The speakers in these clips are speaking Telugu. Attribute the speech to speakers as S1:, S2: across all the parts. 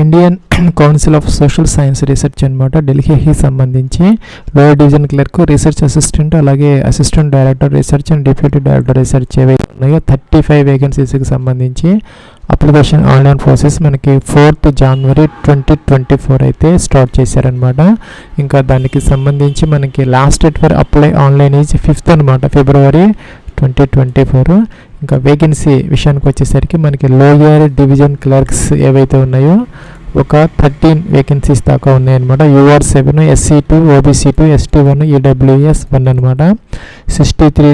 S1: Indian council of social science research అనమాట ఢిల్లీకి సంబంధించి lower division clerk research assistant అలాగే assistant director research and deputy director research ఏవైతే ఉన్నాయో థర్టీ ఫైవ్ వేకెన్సీస్కి సంబంధించి అప్లికేషన్ ఆన్లైన్ ప్రాసెస్ మనకి fourth January twenty twenty four అయితే స్టార్ట్ చేశారనమాట ఇంకా దానికి సంబంధించి మనకి last date for apply online is fifth అనమాట ఫిబ్రవరి ట్వంటీ ట్వంటీ ఫోర్ ఇంకా వేకెన్సీ విషయానికి వచ్చేసరికి మనకి లోయర్ డివిజన్ క్లర్క్స్ ఏవైతే ఉన్నాయో ఒక థర్టీన్ వేకెన్సీస్ దాకా ఉన్నాయన్నమాట. UR seven SC two OBC two ST one EWS one అనమాట సిక్స్టీ త్రీ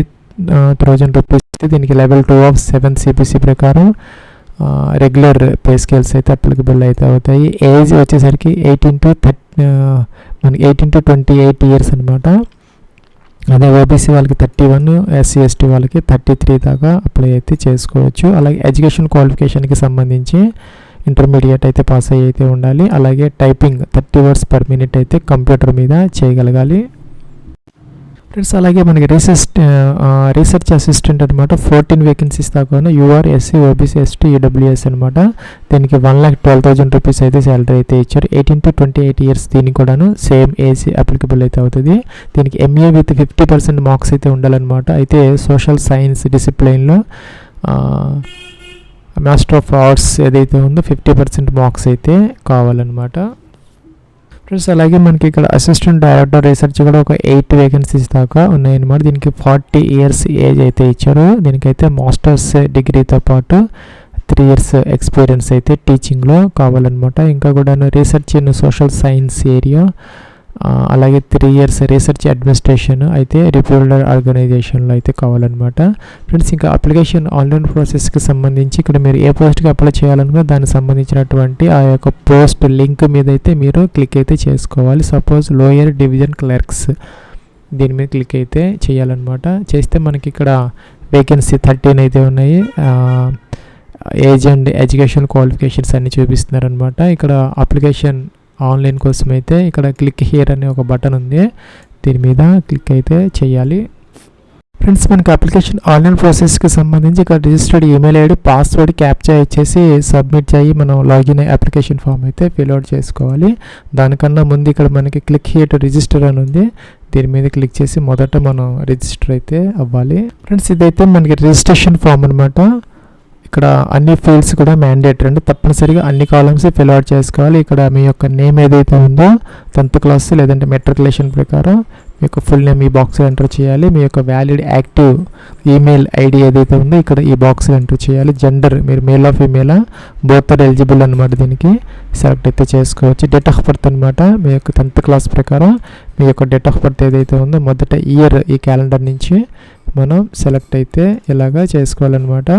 S1: థౌజండ్ రూపీస్ దీనికి level two of seven CPC ప్రకారం రెగ్యులర్ పే స్కేల్స్ అయితే అప్లికబుల్ అయితే అవుతాయి. ఏజ్ వచ్చేసరికి ఎయిటీన్ టు థర్టీ మనకి eighteen to twenty eight years అనమాట అదే ఓబీసీ వాళ్ళకి థర్టీ వన్ ఎస్సీ ఎస్టీ వాళ్ళకి థర్టీ త్రీ దాకా అప్లై అయితే చేసుకోవచ్చు. అలాగే ఎడ్యుకేషన్ క్వాలిఫికేషన్కి సంబంధించి ఇంటర్మీడియట్ అయితే పాస్ అయ్యి అయితే ఉండాలి. అలాగే typing thirty words per minute అయితే కంప్యూటర్ మీద చేయగలగాలి. ఫ్రెండ్స్ అలాగే మనకి రీసెర్చ్ రీసెర్చ్ అసిస్టెంట్ అనమాట ఫోర్టీన్ వేకెన్సీస్ దాకా UR SC OBC ST EWS అనమాట దీనికి one lakh twelve thousand rupees అయితే శాలరీ అయితే ఇచ్చారు. Eighteen to twenty eight years దీనికి కూడాను సేమ్ ఏసీ అప్లికబుల్ అయితే అవుతుంది. దీనికి MA with fifty percent marks అయితే ఉండాలన్నమాట. అయితే సోషల్ సైన్స్ డిసిప్లైన్లో మాస్టర్ ఆఫ్ ఆర్ట్స్ ఏదైతే ఉందో ఫిఫ్టీ పర్సెంట్ మార్క్స్ అయితే కావాలన్నమాట. ఫ్రెండ్స్ అలాగే మనకి ఇక్కడ అసిస్టెంట్ డైరెక్టర్ రీసెర్చ్ కూడా ఒక ఎయిట్ వేకెన్సీస్ దాకా ఉన్నాయన్నమాట. దీనికి ఫార్టీ ఇయర్స్ ఏజ్ అయితే ఇచ్చారు. దీనికైతే మాస్టర్స్ డిగ్రీతో పాటు త్రీ ఇయర్స్ ఎక్స్పీరియన్స్ అయితే టీచింగ్లో కావాలన్నమాట. ఇంకా కూడా research in social science area అలాగే త్రీ ఇయర్స్ రీసెర్చ్ అడ్మినిస్ట్రేషన్ అయితే రిప్యూల్డర్ ఆర్గనైజేషన్లో అయితే కావాలన్నమాట. ఫ్రెండ్స్ ఇంకా అప్లికేషన్ ఆన్లైన్ ప్రాసెస్కి సంబంధించి ఇక్కడ మీరు ఏ పోస్ట్కి అప్లై చేయాలనుకో దానికి సంబంధించినటువంటి ఆ యొక్క పోస్ట్ లింక్ మీద అయితే మీరు క్లిక్ అయితే చేసుకోవాలి. సపోజ్ లోయర్ డివిజన్ క్లర్క్స్ దీని మీద క్లిక్ అయితే చేయాలన్నమాట. చేస్తే మనకి ఇక్కడ వేకెన్సీ థర్టీన్ అయితే ఉన్నాయి. ఏజ్ అండ్ ఎడ్యుకేషన్ క్వాలిఫికేషన్స్ అన్నీ చూపిస్తున్నారనమాట ఇక్కడ అప్లికేషన్ ఆన్లైన్ కోసం అయితే ఇక్కడ క్లిక్ హియర్ అనే ఒక బటన్ ఉంది. దీని మీద క్లిక్ అయితే చేయాలి. ఫ్రెండ్స్ మనకి అప్లికేషన్ ఆన్లైన్ ప్రాసెస్కి సంబంధించి ఇక్కడ registered email ID password captcha ఇచ్చేసి సబ్మిట్ చేయి. మనం లాగిన్ అప్లికేషన్ ఫామ్ అయితే ఫిల్అవుట్ చేసుకోవాలి. దానికన్నా ముందు ఇక్కడ మనకి క్లిక్ హియర్ రిజిస్టర్ అని ఉంది. దీని మీద క్లిక్ చేసి మొదట మనం రిజిస్టర్ అయితే అవ్వాలి. ఫ్రెండ్స్ ఇదైతే మనకి రిజిస్ట్రేషన్ ఫామ్ అనమాట ఇక్కడ అన్ని ఫీల్డ్స్ కూడా మ్యాండేటరీ అంటే తప్పనిసరిగా అన్ని కాలమ్స్ ఫిల్ అవుట్ చేసుకోవాలి. ఇక్కడ మీ యొక్క నేమ్ ఏదైతే ఉందో టెన్త్ క్లాస్ లేదంటే మెట్రికులేషన్ ప్రకారం మీ యొక్క ఫుల్ నేమ్ ఈ బాక్స్లో ఎంటర్ చేయాలి. మీ యొక్క వ్యాలిడ్ యాక్టివ్ ఈమెయిల్ ఐడి ఏదైతే ఉందో ఇక్కడ ఈ బాక్స్లో ఎంటర్ చేయాలి. జెండర్ మీరు మేల్ ఆఫ్ ఫీమేలా బోత్ ఆర్ ఎలిజిబుల్ అనమాట దీనికి. సెలెక్ట్ అయితే చేసుకోవచ్చు. డేట్ ఆఫ్ బర్త్ అనమాట మీ యొక్క టెన్త్ క్లాస్ ప్రకారం మీ యొక్క డేట్ ఆఫ్ బర్త్ ఏదైతే ఉందో మొదట ఇయర్ ఈ క్యాలెండర్ నుంచి మనం సెలెక్ట్ అయితే ఇలాగా చేసుకోవాలన్నమాట.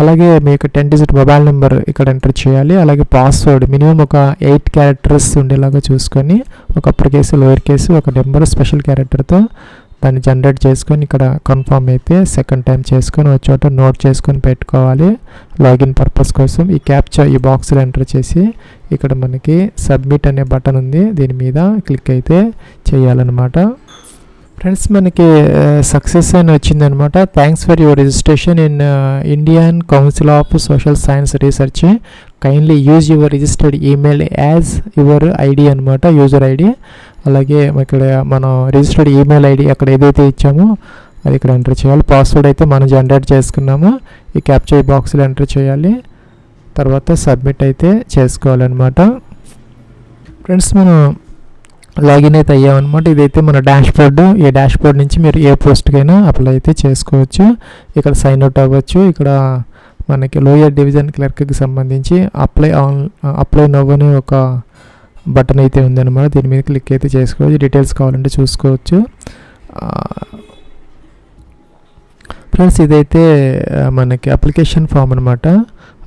S1: అలాగే మీ యొక్క టెన్ డిజిట్ మొబైల్ నెంబర్ ఇక్కడ ఎంటర్ చేయాలి. అలాగే పాస్వర్డ్ మినిమం ఒక ఎయిట్ క్యారెక్టర్స్ ఉండేలాగా చూసుకొని ఒక అప్పర్ కేసు లోయర్ కేసు ఒక నెంబర్ స్పెషల్ క్యారెక్టర్తో దాన్ని జనరేట్ చేసుకొని ఇక్కడ కన్ఫర్మ్ అయితే సెకండ్ టైం చేసుకొని ఒక చోట నోట్ చేసుకొని పెట్టుకోవాలి. లాగిన్ పర్పస్ కోసం ఈ క్యాప్చర్ ఈ బాక్స్లో ఎంటర్ చేసి ఇక్కడ మనకి సబ్మిట్ అనే బటన్ ఉంది. దీని మీద క్లిక్ అయితే చేయాలన్నమాట. ఫ్రెండ్స్ మనకి సక్సెస్ అని వచ్చిందనమాట. Thanks for your registration in Indian council of social science research kindly use your registered email as your ID అనమాట యూజర్ ఐడి అలాగే ఇక్కడ మనం రిజిస్టర్డ్ ఈమెయిల్ ఐడి అక్కడ ఏదైతే ఇచ్చామో అది ఇక్కడ ఎంటర్ చేయాలి. పాస్వర్డ్ అయితే మనం జనరేట్ చేసుకున్నాము. ఈ క్యాప్చర్ బాక్స్లో ఎంటర్ చేయాలి. తర్వాత సబ్మిట్ అయితే చేసుకోవాలన్నమాట. ఫ్రెండ్స్ మనం లాగిన్ అయితే అయ్యామన్నమాట. ఇదైతే మన డాష్ బోర్డ్ ఈ డాష్ బోర్డ్ నుంచి మీరు ఏ పోస్ట్కైనా అప్లై అయితే చేసుకోవచ్చు. ఇక్కడ సైన్ అవుట్ అవ్వచ్చు. ఇక్కడ మనకి లోయర్ డివిజన్ క్లర్క్కి సంబంధించి అప్లై ఆన్ అప్లై నవ్వని ఒక బటన్ అయితే ఉందన్నమాట. దీని మీద క్లిక్ అయితే చేసుకోవచ్చు. డీటెయిల్స్ కావాలంటే చూసుకోవచ్చు. ఫ్రెండ్స్ ఇదైతే మనకి అప్లికేషన్ ఫామ్ అనమాట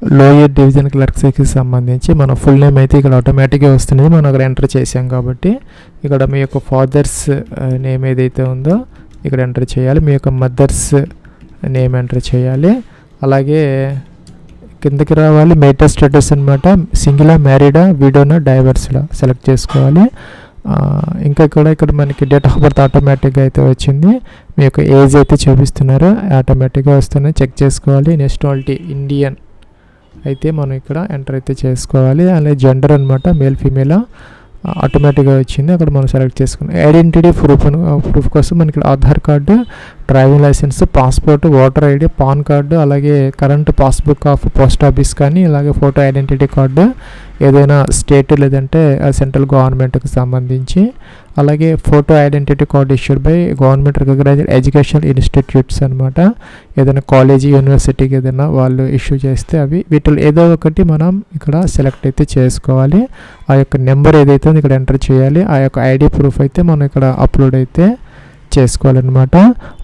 S1: లోయర్ డివిజన్ క్లర్క్స్కి సంబంధించి మన ఫుల్ నేమ్ అయితే ఇక్కడ ఆటోమేటిక్గా వస్తుంది మనం అక్కడ ఎంటర్ చేసాం కాబట్టి ఇక్కడ మీ యొక్క ఫాదర్స్ నేమ్ uh, ఏదైతే ఉందో ఇక్కడ ఎంటర్ చేయాలి. మీ యొక్క మదర్స్ నేమ్ ఎంటర్ చేయాలి. అలాగే కిందకి రావాలి. మేటర్ స్టేటస్ అనమాట సింగిలా మ్యారీడా వీడోనా డైవర్స్లా సెలెక్ట్ చేసుకోవాలి. ఇంకా ఇక్కడ ఇక్కడ మనకి డేట్ ఆఫ్ బర్త్ ఆటోమేటిక్గా అయితే వచ్చింది. మీ యొక్క ఏజ్ అయితే చూపిస్తున్నారు. ఆటోమేటిక్గా వస్తున్నాయి చెక్ చేసుకోవాలి. నేషనాలిటీ ఇండియన్ అయితే మనం ఇక్కడ ఎంటర్ అయితే చేసుకోవాలి. అలాగే జెండర్ అనమాట మేల్ ఫీమేల్ ఆటోమేటిక్గా వచ్చింది. అక్కడ మనం సెలెక్ట్ చేసుకున్నాం. ఐడెంటిటీ ప్రూఫ్ ప్రూఫ్ కోసం మనకి ఇక్కడ Aadhaar card driving licence passport voter ID PAN card అలాగే current passbook of post office కానీ అలాగే ఫోటో ఐడెంటిటీ కార్డు ఏదైనా స్టేట్ లేదంటే సెంట్రల్ గవర్నమెంట్కి సంబంధించి. అలాగే photo identity card issued by government recognised educational institutes అనమాట ఏదైనా కాలేజీ యూనివర్సిటీకి ఏదైనా వాళ్ళు ఇష్యూ చేస్తే అవి వీటిలో ఏదో ఒకటి మనం ఇక్కడ సెలెక్ట్ అయితే చేసుకోవాలి. ఆ యొక్క నెంబర్ ఏదైతే ఇక్కడ ఎంటర్ చేయాలి. ఆ యొక్క ఐడి ప్రూఫ్ అయితే మనం ఇక్కడ అప్లోడ్ అయితే చేసుకోవాలన్నమాట.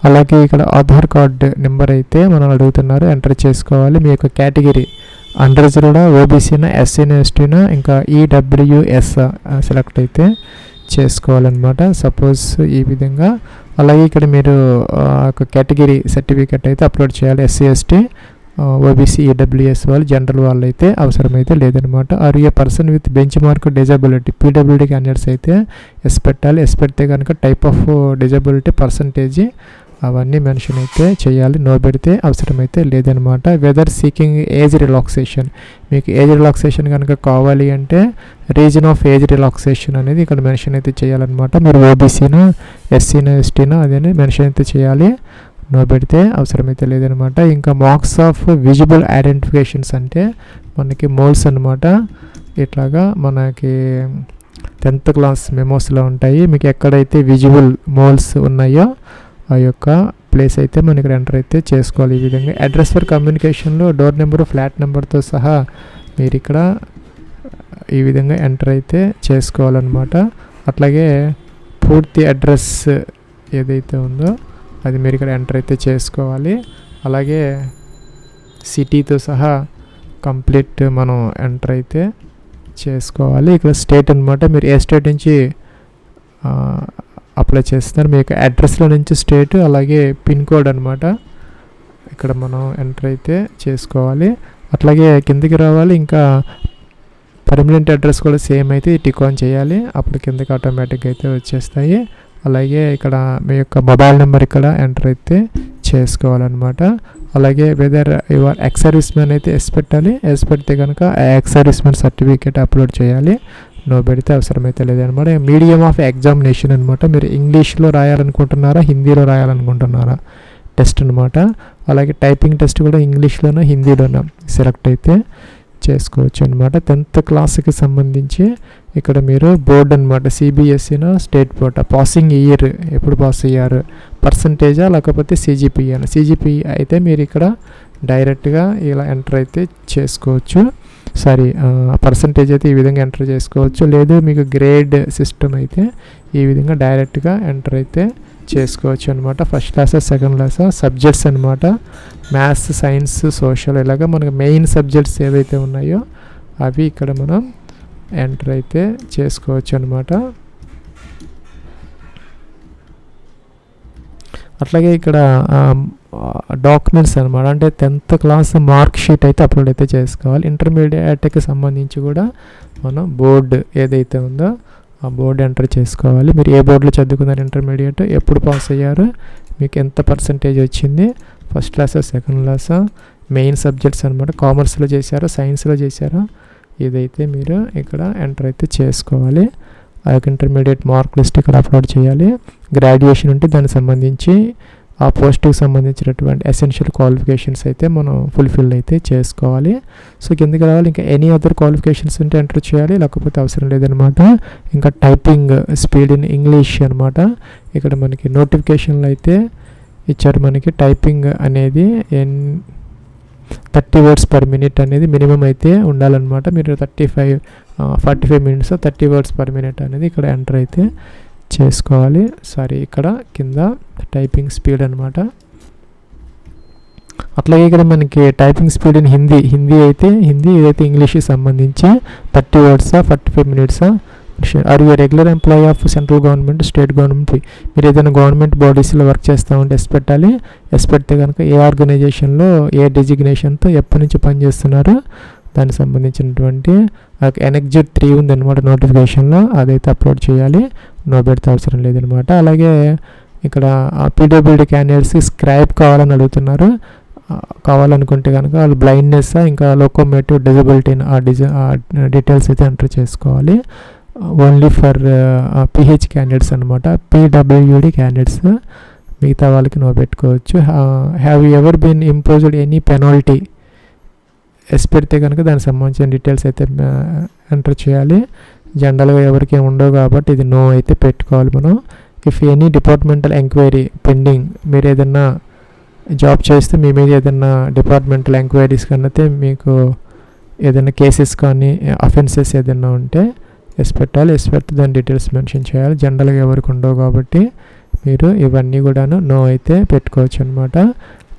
S1: అలాగే ఇక్కడ ఆధార్ కార్డ్ నెంబర్ అయితే మనం అడుగుతున్నారు. ఎంటర్ చేసుకోవాలి. మీ యొక్క కేటగిరీ అండర్ రిజర్వ్డ్ ఓబీసీనా ఎస్సీనా ఎస్టీనా ఇంకా ఈడబ్ల్యూఎస్ సెలెక్ట్ అయితే చేసుకోవాలన్నమాట. సపోజ్ ఈ విధంగా. అలాగే ఇక్కడ మీరు ఒక కేటగిరీ సర్టిఫికెట్ అయితే అప్లోడ్ చేయాలి. SC ST. ఓబీసీ ఈడబ్ల్యూఎస్ వాళ్ళు జనరల్ వాళ్ళు అయితే అవసరమైతే లేదనమాట are a person with benchmark disability PWD candidates అయితే ఎస్ పెట్టాలి. ఎస్ పెడితే కనుక టైప్ ఆఫ్ డిజబిలిటీ పర్సంటేజ్ అవన్నీ మెన్షన్ అయితే చేయాలి. నో పెడితే అవసరమైతే లేదనమాట వెదర్ సీకింగ్ ఏజ్ రిలాక్సేషన్ మీకు ఏజ్ రిలాక్సేషన్ కనుక కావాలి అంటే రీజన్ ఆఫ్ ఏజ్ రిలాక్సేషన్ అనేది ఇక్కడ మెన్షన్ అయితే చేయాలన్నమాట. మీరు ఓబీసీనా ఎస్సీనా ఎస్టీనా అదే మెన్షన్ అయితే చేయాలి. నో పెడితే అవసరమైతే లేదనమాట. ఇంకా మార్క్స్ ఆఫ్ విజిబుల్ ఐడెంటిఫికేషన్స్ అంటే మనకి మోల్స్ అనమాట ఇట్లాగా మనకి టెన్త్ క్లాస్ మెమోస్లో ఉంటాయి. మీకు ఎక్కడైతే విజిబుల్ మోల్స్ ఉన్నాయో ఆ యొక్క ప్లేస్ అయితే మనం ఇక్కడ ఎంటర్ అయితే చేసుకోవాలి ఈ విధంగా. అడ్రస్ ఫర్ కమ్యూనికేషన్లో డోర్ నెంబర్ ఫ్లాట్ నెంబర్తో సహా మీరు ఇక్కడ ఈ విధంగా ఎంటర్ అయితే చేసుకోవాలన్నమాట. అట్లాగే పూర్తి అడ్రస్ ఏదైతే ఉందో అది మీరు ఇక్కడ ఎంటర్ అయితే చేసుకోవాలి. అలాగే సిటీతో సహా కంప్లీట్ మనం ఎంటర్ అయితే చేసుకోవాలి. ఇక్కడ స్టేట్ అనమాట మీరు ఏ స్టేట్ నుంచి అప్లై చేస్తున్నారు? మీ యొక్క అడ్రస్లో నుంచి స్టేట్ అలాగే పిన్ కోడ్ అనమాట ఇక్కడ మనం ఎంటర్ అయితే చేసుకోవాలి. అట్లాగే కిందికి రావాలి. ఇంకా పర్మనెంట్ అడ్రస్ కూడా సేమ్ అయితే టిక్ ఆన్ చేయాలి. అప్పుడు కిందకి ఆటోమేటిక్గా అయితే వచ్చేస్తాయి. అలాగే ఇక్కడ మీ యొక్క మొబైల్ నెంబర్ ఇక్కడ ఎంటర్ అయితే చేసుకోవాలన్నమాట. అలాగే whether your ex service man అయితే ఎస్ పెట్టాలి. ఎస్ పెడితే కనుక ఆ ex service man certificate upload చేయాలి. నో పెడితే అవసరమైతే లేదనమాట మీడియం ఆఫ్ ఎగ్జామినేషన్ అనమాట మీరు ఇంగ్లీష్లో రాయాలనుకుంటున్నారా హిందీలో రాయాలనుకుంటున్నారా? టెస్ట్ అనమాట అలాగే టైపింగ్ టెస్ట్ కూడా ఇంగ్లీష్లోనో హిందీలోనో సెలెక్ట్ అయితే చేసుకోవచ్చు అనమాట టెన్త్ క్లాస్కి సంబంధించి ఇక్కడ మీరు బోర్డ్ అనమాట సిబిఎస్ఈనా స్టేట్ బోర్డ్ పాసింగ్ ఇయర్ ఎప్పుడు పాస్ అయ్యారు? పర్సంటేజా లేకపోతే సిజిపిఈ అని సిజిపిఈ అయితే మీరు ఇక్కడ డైరెక్ట్గా ఇలా ఎంటర్ అయితే చేసుకోవచ్చు. సారీ పర్సంటేజ్ అయితే ఈ విధంగా ఎంటర్ చేసుకోవచ్చు. లేదు మీకు గ్రేడ్ సిస్టమ్ అయితే ఈ విధంగా డైరెక్ట్గా ఎంటర్ అయితే చేసుకోవచ్చు అనమాట first class second class subjects అనమాట మ్యాథ్స్ సైన్స్ సోషల్ ఇలాగా మనకు మెయిన్ సబ్జెక్ట్స్ ఏవైతే ఉన్నాయో అవి ఇక్కడ మనం ఎంటర్ అయితే చేసుకోవచ్చు అనమాట అట్లాగే ఇక్కడ డాక్యుమెంట్స్ అనమాట అంటే టెన్త్ క్లాస్ మార్క్ షీట్ అయితే అప్లోడ్ అయితే చేసుకోవాలి. ఇంటర్మీడియట్కి సంబంధించి కూడా మనం బోర్డు ఏదైతే ఉందో ఆ బోర్డు ఎంటర్ చేసుకోవాలి. మీరు ఏ బోర్డులో చదువుకున్నారు? ఇంటర్మీడియట్ ఎప్పుడు పాస్ అయ్యారు? మీకు ఎంత పర్సంటేజ్ వచ్చింది? ఫస్ట్ క్లాసా సెకండ్ క్లాసా మెయిన్ సబ్జెక్ట్స్ అనమాట కామర్స్లో చేశారా? సైన్స్లో చేశారా? ఇదైతే మీరు ఇక్కడ ఎంటర్ అయితే చేసుకోవాలి ఆ యొక్క ఇంటర్మీడియట్ మార్క్ లిస్ట్ ఇక్కడ అప్లోడ్ చేయాలి. గ్రాడ్యుయేషన్ ఉంటే దానికి సంబంధించి ఆ పోస్ట్కి సంబంధించినటువంటి ఎసెన్షియల్ క్వాలిఫికేషన్స్ అయితే మనం ఫుల్ఫిల్ అయితే చేసుకోవాలి. సో కిందకి రావాలి ఇంకా ఎనీ అదర్ క్వాలిఫికేషన్స్ ఉంటే ఎంటర్ చేయాలి లేకపోతే అవసరం లేదనమాట ఇంకా టైపింగ్ స్పీడ్ ఇన్ ఇంగ్లీష్ అనమాట ఇక్కడ మనకి నోటిఫికేషన్లు అయితే ఇచ్చారు మనకి టైపింగ్ అనేది in thirty words per minute అనేది మినిమం అయితే ఉండాలన్నమాట. మీరు thirty five forty five minutes thirty words per minute అనేది ఇక్కడ ఎంటర్ అయితే చేసుకోవాలి. సారీ ఇక్కడ కింద టైపింగ్ స్పీడ్ అనమాట అట్లాగే ఇక్కడ మనకి typing speed in Hindi. Hindi అయితే హిందీ ఏదైతే ఇంగ్లీష్కి సంబంధించి థర్టీ వర్డ్సా forty five మినిట్సా are you regular employee of central government state government మీరు ఏదైనా గవర్నమెంట్ బాడీస్లో వర్క్ చేస్తూ ఉంటే ఎస్ పెట్టాలి ఎస్ పెడితే కనుక ఏ ఆర్గనైజేషన్లో ఏ డెసిగ్నేషన్తో ఎప్పటి నుంచి పనిచేస్తున్నారో దానికి సంబంధించినటువంటి ఎనెక్జిట్ త్రీ ఉందన్నమాట నోటిఫికేషన్లో అదైతే అప్లోడ్ చేయాలి. నో పెడితే అవసరం లేదనమాట అలాగే ఇక్కడ పీడబ్ల్యూడి క్యాండిడేట్స్కి స్క్రైబ్ కావాలని అడుగుతున్నారు. కావాలనుకుంటే కనుక వాళ్ళు బ్లైండ్నెస్ ఇంకా లోకోమేటివ్ డిజబిలిటీ ఆ డిజ డీటెయిల్స్ అయితే ఎంటర్ చేసుకోవాలి. ఓన్లీ ఫర్ పిహెచ్ క్యాండిడేట్స్ అనమాట పీడబ్ల్యూడి క్యాండిడేట్స్ మిగతా వాళ్ళకి నో పెట్టుకోవచ్చు. Have ever been imposed any penalty yes పెడితే కనుక దానికి సంబంధించిన డీటెయిల్స్ అయితే ఎంటర్ చేయాలి. జనరల్గా ఎవరికి ఉండవు కాబట్టి ఇది నో అయితే పెట్టుకోవాలి మనం. If any departmental enquiry pending మీరు ఏదన్నా జాబ్ చేస్తే మీ మీద ఏదైనా డిపార్ట్మెంటల్ ఎంక్వైరీస్ కన్నా మీకు ఏదైనా కేసెస్ కానీ అఫెన్సెస్ ఏదైనా ఉంటే ఎస్ పెట్టాలి. ఎస్ పెడితే దాని డీటెయిల్స్ మెన్షన్ చేయాలి. జనరల్గా ఎవరికి ఉండవు కాబట్టి మీరు ఇవన్నీ కూడాను నో అయితే పెట్టుకోవచ్చు అనమాట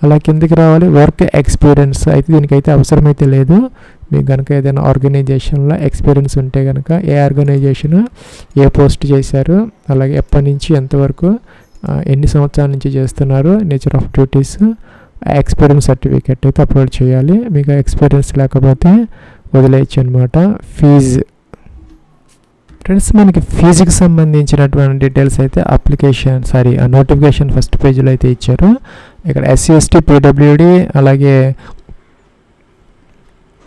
S1: అలా కిందికి రావాలి. వర్క్ ఎక్స్పీరియన్స్ అయితే దీనికైతే అవసరమైతే లేదు. మీకు కనుక ఏదైనా ఆర్గనైజేషన్లో ఎక్స్పీరియన్స్ ఉంటే కనుక ఏ ఆర్గనైజేషన్ ఏ పోస్ట్ చేశారు అలాగే ఎప్పటి నుంచి ఎంతవరకు ఎన్ని సంవత్సరాల నుంచి చేస్తున్నారు nature of duties experience certificate అయితే అప్లోడ్ చేయాలి. మీకు ఎక్స్పీరియన్స్ లేకపోతే వదిలేయచ్చు అనమాట ఫీజు ఫ్రెండ్స్ మనకి ఫీజుకి సంబంధించినటువంటి డీటెయిల్స్ అయితే అప్లికేషన్ సారీ నోటిఫికేషన్ ఫస్ట్ పేజీలో అయితే ఇచ్చారు. ఇక్కడ ఎస్సీ ఎస్టీ పీడబ్ల్యూడి అలాగే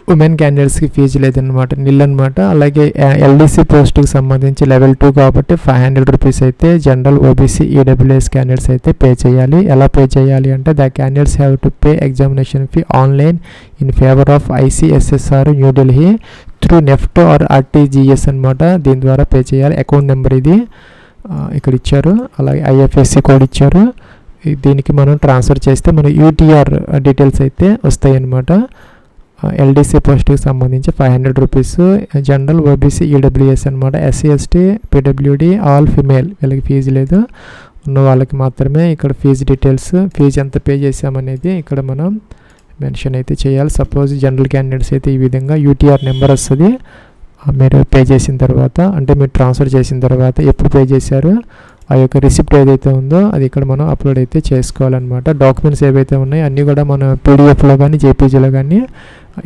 S1: ఉమెన్ క్యాండిడేట్స్కి ఫీజు లేదనమాట నిల్ అనమాట అలాగే ఎల్డీసీ పోస్ట్కి సంబంధించి లెవెల్ టూ కాబట్టి ఫైవ్ హండ్రెడ్ రూపీస్ అయితే జనరల్ ఓబీసీ ఈడబ్ల్యూఎస్ క్యాండిడేట్స్ అయితే పే చేయాలి. ఎలా పే చేయాలి అంటే the candidates have to pay examination fee online in favour of ICSSR New Delhi through NEFT or RTGS అనమాట దీని ద్వారా పే చేయాలి. అకౌంట్ నెంబర్ ఇది. ఇక్కడ ఇచ్చారు. అలాగే ఐఎఫ్ఎస్సి కోడ్ ఇచ్చారు. దీనికి మనం ట్రాన్స్ఫర్ చేస్తే మన యూటీఆర్ డీటెయిల్స్ అయితే వస్తాయి అన్నమాట ఎల్డీసీ పోస్ట్కి సంబంధించి five hundred rupees general OBC EWS అనమాట SC ST PWD all female వీళ్ళకి ఫీజు లేదు. ఉన్న వాళ్ళకి మాత్రమే ఇక్కడ ఫీజు డీటెయిల్స్ ఫీజు ఎంత పే చేసామనేది ఇక్కడ మనం మెన్షన్ అయితే చేయాలి. సపోజ్ జనరల్ క్యాండిడేట్స్ అయితే ఈ విధంగా యూటీఆర్ నెంబర్ వస్తుంది. ఆ మీరు పే చేసిన తర్వాత అంటే మీరు ట్రాన్స్ఫర్ చేసిన తర్వాత ఎప్పుడు పే చేశారు? ఆ యొక్క రిసిప్ట్ ఏదైతే ఉందో అది ఇక్కడ మనం అప్లోడ్ అయితే చేసుకోవాలన్నమాట. డాక్యుమెంట్స్ ఏవైతే ఉన్నాయో అన్నీ కూడా మనం పీడిఎఫ్లో కానీ జేపీజీలో కానీ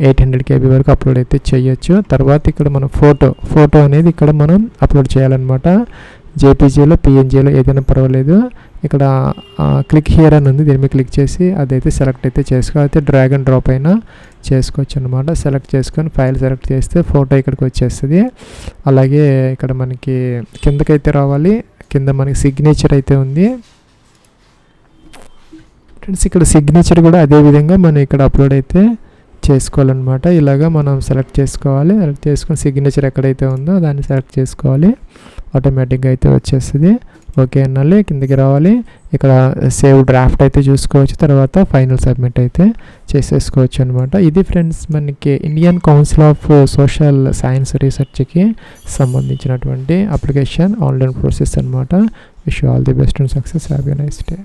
S1: ఎయిట్ హండ్రెడ్ కేబీ వరకు అప్లోడ్ అయితే చేయొచ్చు. తర్వాత ఇక్కడ మనం ఫోటో ఫోటో అనేది ఇక్కడ మనం అప్లోడ్ చేయాలన్నమాట. జేపీజీలో పిఎన్జీలో ఏదైనా పర్వాలేదు. ఇక్కడ క్లిక్ హియర్ అని ఉంది. దీని మీద క్లిక్ చేసి అదైతే సెలెక్ట్ అయితే చేసుకో. అయితే డ్రాగ్ అండ్ డ్రాప్ అయినా చేసుకోవచ్చు అనమాట సెలెక్ట్ చేసుకొని ఫైల్ సెలెక్ట్ చేస్తే ఫోటో ఇక్కడికి వచ్చేస్తుంది. అలాగే ఇక్కడ మనకి కిందకైతే రావాలి. కింద మనకి సిగ్నేచర్ అయితే ఉంది. ఫ్రెండ్స్ ఇక్కడ సిగ్నేచర్ కూడా అదే విధంగా మనం ఇక్కడ అప్లోడ్ అయితే చేసుకోవాలన్నమాట. ఇలాగా మనం సెలెక్ట్ చేసుకోవాలి. సెలెక్ట్ చేసుకొని సిగ్నేచర్ ఎక్కడైతే ఉందో దాన్ని సెలెక్ట్ చేసుకోవాలి. ఆటోమేటిక్గా అయితే వచ్చేస్తుంది. ఓకే అన్నాలి కిందకి రావాలి. ఇక్కడ సేవ్ డ్రాఫ్ట్ అయితే చూసుకోవచ్చు తర్వాత ఫైనల్ సబ్మిట్ అయితే చేసేసుకోవచ్చు అనమాట ఇది ఫ్రెండ్స్ మనకి Indian council of social science రీసెర్చ్కి సంబంధించినటువంటి అప్లికేషన్ ఆన్లైన్ ప్రాసెస్ అనమాట wish all the best and success happy nice day.